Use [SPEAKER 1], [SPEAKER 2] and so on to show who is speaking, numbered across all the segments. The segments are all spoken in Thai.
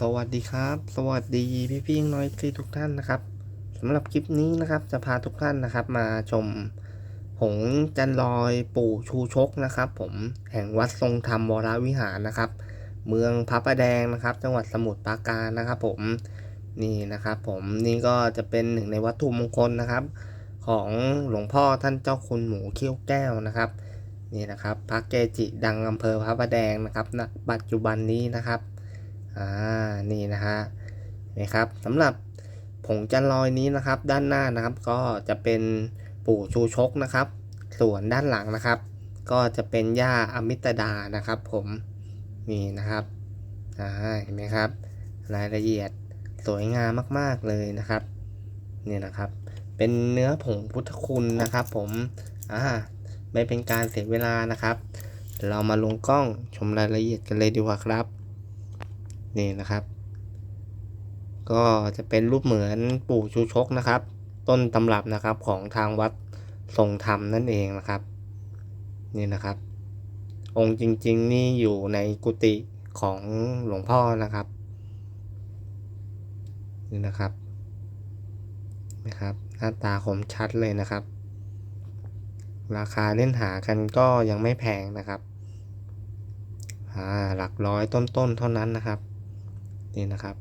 [SPEAKER 1] สวัสดีครับ สวัสดีพี่พี่ๆน้อยที่ทุกท่านนะครับสำหรับคลิปนี้นะครับ จะพาทุกท่านนะครับ มาชมผงจันลอยปู่ชูชกนะครับ ผมแห่งวัดทรงธรรมวรวิหารนะครับ เมืองพระประแดงนะครับ จังหวัดสมุทรปราการนะครับ ผมนี่นะครับ ผมนี่ก็จะเป็นหนึ่งในวัตถุมงคลนะครับ ของหลวงพ่อท่านเจ้าคุณหมูเขี้ยวแก้วนะครับนี่นะครับพระเกจิดังอำเภอพระประแดงนะครับณปัจจุบันนี้นะครับ อ่า นี่นะฮะนะครับสำหรับผงจันลอยนี้นะครับ ด้านหน้านะครับ ก็จะเป็นปู่ชูชกนะครับ ส่วนด้านหลังนะครับ ก็จะเป็นย่าอมิตดานะครับ ผมนี่นะครับอ่าเห็นไหมครับ รายละเอียดสวยงามมาก ๆเลยนะครับนี่นะครับ เป็นเนื้อผงพุทธคุณนะครับ ผมอ่าไม่เป็นการเสียเวลานะครับ เรามาลงกล้องชมรายละเอียดกันเลยดีกว่าครับ นี่นะครับ ก็จะเป็นรูปเหมือนปู่ชูชกนะครับ ต้นตำรับนะครับของทางวัดทรงธรรมนั่นเองนะครับ นี่นะครับ องค์จริง ๆ นี่อยู่ในกุฏิของหลวงพ่อนะครับ นี่นะครับนะครับ หน้าตาคมชัดเลยนะครับ ราคาเล่นหากันก็ยังไม่แพงนะครับหลักร้อยต้นๆเท่านั้นนะครับ นี่นะครับ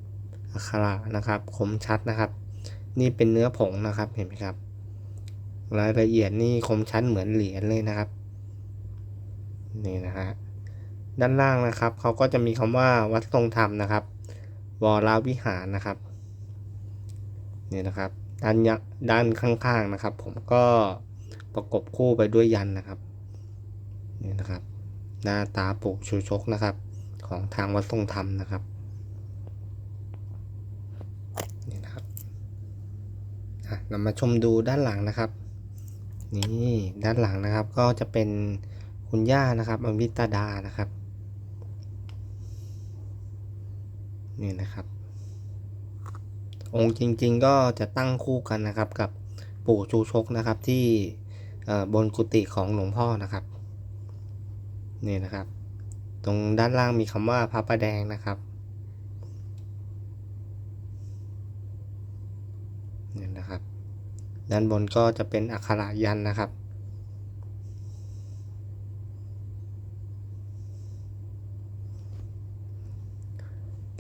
[SPEAKER 1] อักขระนะครับ คมชัดนะครับ นี่เป็นเนื้อผงนะครับเห็นไหมครับ รายละเอียดนี่คมชัดเหมือนเหรียญเลยนะครับ นี่นะฮะด้านล่างนะครับเขาก็จะมีคำว่าวัดทรงธรรมนะครับ วรวิหารนะครับนี่นะครับด้านยักด้านข้างๆนะครับ ผมก็ประกบคู่ไปด้วยยันนะครับนี่นะครับ หน้าตาปลูกชูชกนะครับ ของทางวัดทรงธรรมนะครับ นี่นะครับอะ เรามาชมดูด้านหลังนะครับ นี่ด้านหลังนะครับก็จะเป็นคุณย่านะครับอมิตาดานะครับ นี่นะครับ องค์จริงๆก็จะตั้งคู่กันนะครับกับปู่ชูชกนะครับที่บนกุฏิของหลวงพ่อนะครับ นี่นะครับ ตรงด้านล่างมีคำว่าพระประแดงนะครับ นี่นะครับ ด้านบนก็จะเป็นอักขระยันนะครับ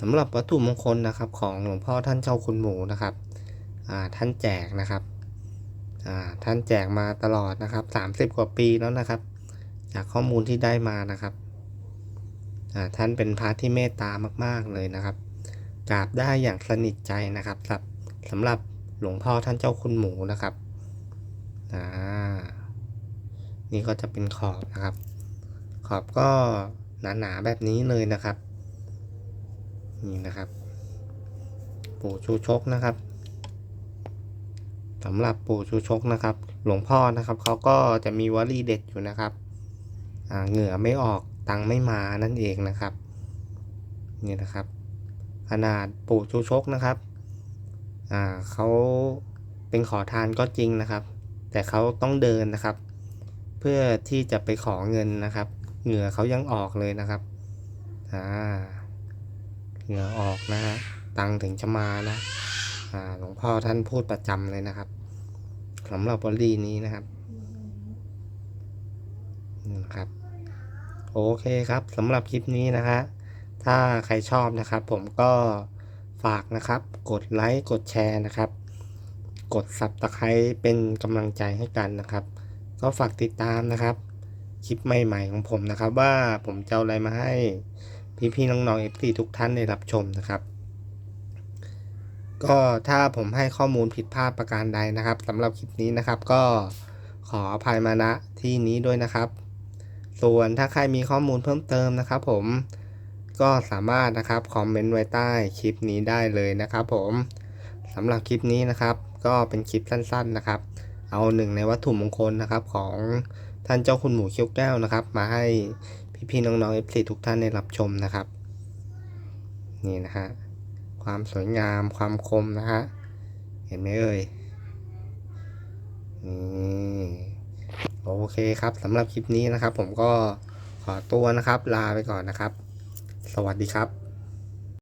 [SPEAKER 1] สำหรับวัตถุมงคลนะครับของหลวงพ่อท่านเจ้าคุณหมูนะครับท่านแจกนะครับท่านแจกมาตลอดนะครับ 30 กว่าปีแล้วนะครับ จากข้อมูลที่ได้มานะครับท่านเป็นพระที่เมตตามาก ๆ เลยนะครับกราบได้อย่างสนิทใจนะครับสำหรับ หลวงพ่อท่านเจ้าคุณหมูนะครับอ่านี่ก็จะเป็นขอบนะครับ ขอบก็หนาๆแบบนี้เลยนะครับ นี่นะครับ ปู่ชูชกนะครับสำหรับปู่ชูชกนะครับ หลวงพ่อนะครับเขาก็จะมีวลีเด็ดอยู่นะครับอ่าเหงื่อไม่ออกตังไม่มานั่นเองนะครับ นี่นะครับ ขนาดปู่ชูชกนะครับ อ่าเขาเป็นขอทานก็จริงนะครับ แต่เขาต้องเดินนะครับ เพื่อที่จะไปขอเงินนะครับ เหงื่อเขายังออกเลยนะครับอ่าเหงื่อออกนะฮะตังถึงจะมานะอ่าหลวงพ่อท่านพูดประจำเลยนะครับสำหรับวลีนี้นะครับนี่นะครับโอเคครับสำหรับคลิปนี้นะฮะถ้าใครชอบนะครับ ผมก็ ฝากนะครับ กดไลค์ กดแชร์นะครับ กดสับตะไคร้เป็นกำลังใจให้กันนะครับ ก็ฝากติดตามนะครับ คลิปใหม่ ๆ ของผมนะครับ ว่าผมจะอาอะไรมาให้พี่ๆน้องๆเอฟซีทุกท่านได้รับชมนะครับ ก็ถ้าผมให้ข้อมูลผิดพลาดประการใดนะครับสำหรับคลิปนี้นะครับ ก็ขออภัยมาณที่นี้ด้วยนะครับ ส่วนถ้าใครมีข้อมูลเพิ่มเติมนะครับ ผม ก็สามารถนะครับคอมเมนต์ไว้ใต้คลิปนี้ได้เลยนะครับผมสำหรับคลิปนี้นะครับก็เป็นคลิปสั้นๆนะครับ เอาหนึ่งในวัตถุมงคลนะครับของท่านเจ้าคุณหมูเขี้ยวแก้วนะครับ มาให้พี่ๆน้องๆ FC ทุกท่านได้รับชมนะครับ นี่นะฮะความสวยงามความคมนะฮะเห็นไหมเอ่ยนี่โอเคครับสำหรับคลิปนี้นะครับ ผมก็ขอตัวนะครับลาไปก่อนนะครับ สวัสดีครับ